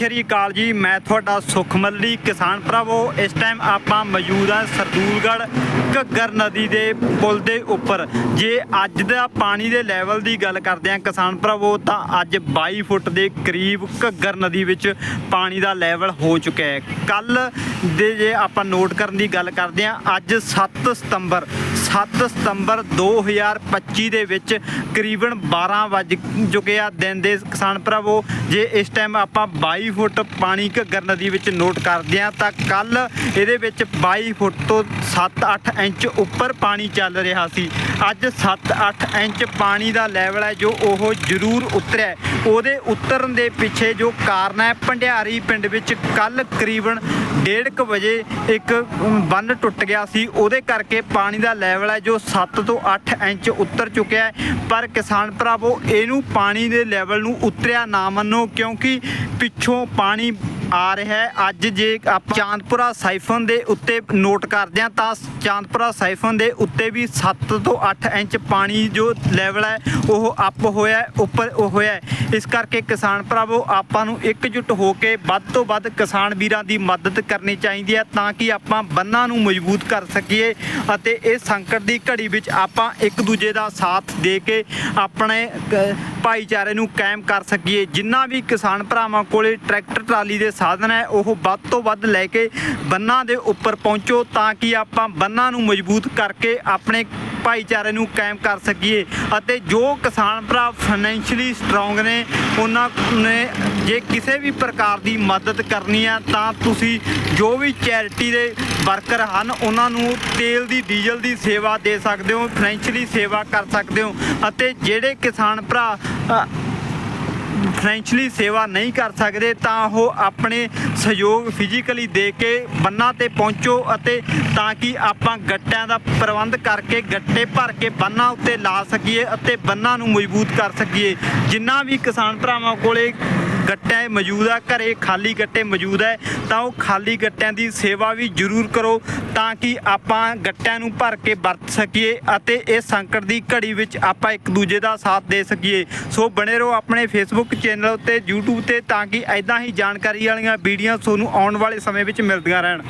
ਸ਼੍ਰੀ ਅਕਾਲ ਜੀ, ਮੈਂ ਤੁਹਾਡਾ ਸੁਖਮੱਲੀ ਕਿਸਾਨ ਭਰਾਵੋ। ਇਸ ਟਾਈਮ ਆਪਾਂ ਮੌਜੂਦ ਹਾਂ ਸਰਦੂਲਗੜ੍ਹ ਘੱਗਰ ਨਦੀ ਦੇ ਪੁਲ ਦੇ ਉੱਪਰ। ਜੇ ਅੱਜ ਦਾ ਪਾਣੀ ਦੇ ਲੈਵਲ ਦੀ ਗੱਲ ਕਰਦੇ ਹਾਂ ਕਿਸਾਨ ਭਰਾਵੋ, ਤਾਂ ਅੱਜ 22 ਫੁੱਟ ਦੇ ਕਰੀਬ ਘੱਗਰ ਨਦੀ ਵਿੱਚ ਪਾਣੀ ਦਾ ਲੈਵਲ ਹੋ ਚੁੱਕਿਆ ਹੈ। ਕੱਲ ਦੇ ਜੇ ਆਪਾਂ ਨੋਟ ਕਰਨ ਦੀ ਗੱਲ ਕਰਦੇ ਹਾਂ, ਅੱਜ 7 ਸਤੰਬਰ 7 ਸਤੰਬਰ 2025 ਦੇ ਵਿੱਚ ਕਰੀਬਨ 12 ਵੱਜ ਚੁੱਕੇ ਆ ਦਿਨ ਦੇ ਕਿਸਾਨ ਭਰਾਵੋ। ਜੇ ਇਸ ਟਾਈਮ ਆਪਾਂ 22 ਫੁੱਟ ਪਾਣੀ ਘੱਗਰ ਨਦੀ ਵਿੱਚ ਨੋਟ ਕਰਦੇ ਆ ਤਾਂ ਕੱਲ ਇਹਦੇ ਵਿੱਚ 22 ਫੁੱਟ ਤੋਂ 7-8 ਇੰਚ ਉੱਪਰ ਪਾਣੀ ਚੱਲ ਰਿਹਾ ਸੀ। ਅੱਜ 7-8 ਇੰਚ ਪਾਣੀ ਦਾ ਲੈਵਲ ਹੈ ਜੋ ਉਹ ਜ਼ਰੂਰ ਉਤਰਿਆ ਉਹਦੇ ਉਤਰਨ ਦੇ ਪਿੱਛੇ ਜੋ ਕਾਰਨ ਹੈ, ਭੰਡਿਆਰੀ ਪਿੰਡ ਵਿੱਚ ਕੱਲ ਕਰੀਬਨ 1:30 ਵਜੇ ਇੱਕ ਬੰਨ ਟੁੱਟ ਗਿਆ ਸੀ। ਉਹਦੇ ਕਰਕੇ ਪਾਣੀ ਦਾ ਲੈਵਲ ਹੈ ਜੋ 7 ਤੋਂ 8 ਇੰਚ ਉੱਤਰ ਚੁੱਕਿਆ ਹੈ। ਪਰ ਕਿਸਾਨ ਭਰਾਵੋ, ਇਹਨੂੰ ਪਾਣੀ ਦੇ ਲੈਵਲ ਨੂੰ ਉਤਰਿਆ ਨਾ ਮੰਨੋ, ਕਿਉਂਕਿ ਪਿੱਛੋਂ ਪਾਣੀ ਆ ਰਿਹਾ ਹੈ। ਅੱਜ ਜੇ ਆਪਾਂ ਚਾਂਦਪੁਰਾ ਸਾਈਫਨ ਦੇ ਉੱਤੇ ਨੋਟ ਕਰਦੇ ਹਾਂ ਤਾਂ ਚਾਂਦਪੁਰਾ ਸਾਈਫਨ ਦੇ ਉੱਤੇ ਵੀ 7 ਤੋਂ 8 ਇੰਚ ਪਾਣੀ ਜੋ ਲੈਵਲ ਹੈ, ਉਹ ਅਪ ਹੋਇਆ ਉੱਪਰ ਉਹ ਹੋਇਆ ਇਸ ਕਰਕੇ ਕਿਸਾਨ ਭਰਾਵੋ, ਆਪਾਂ ਨੂੰ ਇਕਜੁੱਟ ਹੋ ਕੇ ਵੱਧ ਤੋਂ ਵੱਧ ਕਿਸਾਨ ਵੀਰਾਂ ਦੀ ਮਦਦ ਕਰਨੀ ਚਾਹੀਦੀ ਹੈ ਤਾਂ ਕਿ ਆਪਾਂ ਬੰਨਾਂ ਨੂੰ ਮਜ਼ਬੂਤ ਕਰ ਸਕੀਏ ਅਤੇ ਇਹ ਸੰਕਟ ਦੀ ਘੜੀ ਵਿੱਚ ਆਪਾਂ ਇੱਕ ਦੂਜੇ ਦਾ ਸਾਥ ਦੇ ਕੇ ਆਪਣੇ ਭਾਈਚਾਰੇ ਨੂੰ ਕਾਇਮ ਕਰ ਸਕੀਏ। ਜਿੰਨਾ ਵੀ ਕਿਸਾਨ ਭਰਾਵਾਂ ਕੋਲੇ ਟਰੈਕਟਰ, ਟਰਾਲੀ ਦੇ ਸਾਧਨ ਹੈ, ਉਹ ਵੱਧ ਤੋਂ ਵੱਧ ਲੈ ਕੇ ਬੰਨਾਂ ਦੇ ਉੱਪਰ ਪਹੁੰਚੋ ਤਾਂ ਕਿ ਆਪਾਂ ਬੰਨਾਂ ਨੂੰ ਮਜ਼ਬੂਤ ਕਰਕੇ ਆਪਣੇ ਭਾਈਚਾਰੇ ਨੂੰ ਕਾਇਮ ਕਰ ਸਕੀਏ ਅਤੇ ਜੋ ਕਿਸਾਨ ਭਰਾ ਫਾਈਨੈਂਸ਼ੀਅਲੀ ਸਟਰੋਂਗ ਨੇ, ਉਹਨਾਂ ਨੇ ਜੇ ਕਿਸੇ ਵੀ ਪ੍ਰਕਾਰ ਦੀ ਮਦਦ ਕਰਨੀ ਆ, ਤਾਂ ਤੁਸੀਂ ਜੋ ਵੀ ਚੈਰਿਟੀ ਦੇ ਵਰਕਰ ਹਨ, ਉਹਨਾਂ ਨੂੰ ਤੇਲ ਦੀ, ਡੀਜ਼ਲ ਦੀ ਸੇਵਾ ਦੇ ਸਕਦੇ ਹੋ ਫਾਈਨੈਂਸ਼ੀਅਲੀ ਸੇਵਾ ਕਰ ਸਕਦੇ ਹੋ ਅਤੇ ਜਿਹੜੇ ਕਿਸਾਨ ਭਰਾ ਫਾਈਨੈਂਸ਼ਲੀ ਸੇਵਾ ਨਹੀਂ ਕਰ ਸਕਦੇ, ਤਾਂ ਉਹ ਆਪਣੇ ਸਹਿਯੋਗ ਫਿਜ਼ੀਕਲੀ ਦੇ ਕੇ ਬੰਨਾਂ ਤੇ ਪਹੁੰਚੋ ਅਤੇ ਤਾਂ ਕਿ ਆਪਾਂ ਗੱਟਿਆਂ ਦਾ ਪ੍ਰਬੰਧ ਕਰਕੇ ਗੱਟੇ ਭਰ ਕੇ ਬੰਨਾਂ ਉੱਤੇ ਲਾ ਸਕੀਏ ਅਤੇ ਬੰਨਾਂ ਨੂੰ ਮਜ਼ਬੂਤ ਕਰ ਸਕੀਏ। ਜਿੰਨਾ ਵੀ ਕਿਸਾਨ ਭਰਾਵਾਂ ਕੋਲੇ ਗੱਟੇ ਮੌਜੂਦ ਆ, ਘਰੇ ਖਾਲੀ ਗੱਟੇ ਮੌਜੂਦ ਹੈ ਤਾਂ ਉਹ ਖਾਲੀ ਗੱਟਿਆਂ ਦੀ ਸੇਵਾ ਵੀ ਜ਼ਰੂਰ ਕਰੋ ਤਾਂ ਕਿ ਆਪਾਂ ਗੱਟਿਆਂ ਨੂੰ ਭਰ ਕੇ ਵਰਤ ਸਕੀਏ ਅਤੇ ਇਹ ਸੰਕਟ ਦੀ ਘੜੀ ਵਿੱਚ ਆਪਾਂ ਇੱਕ ਦੂਜੇ ਦਾ ਸਾਥ ਦੇ ਸਕੀਏ। ਸੋ ਬਣੇ ਰਹੋ ਆਪਣੇ ਫੇਸਬੁੱਕ ਚੈਨਲ ਉੱਤੇ, YouTube ਤੇ ਤਾਂ ਕਿ ਐਦਾਂ ਹੀ ਜਾਣਕਾਰੀ ਵਾਲੀਆਂ ਵੀਡੀਓ ਤੁਹਾਨੂੰ ਆਉਣ ਵਾਲੇ ਸਮੇਂ ਵਿੱਚ ਮਿਲਦੀਆਂ ਰਹਿਣ।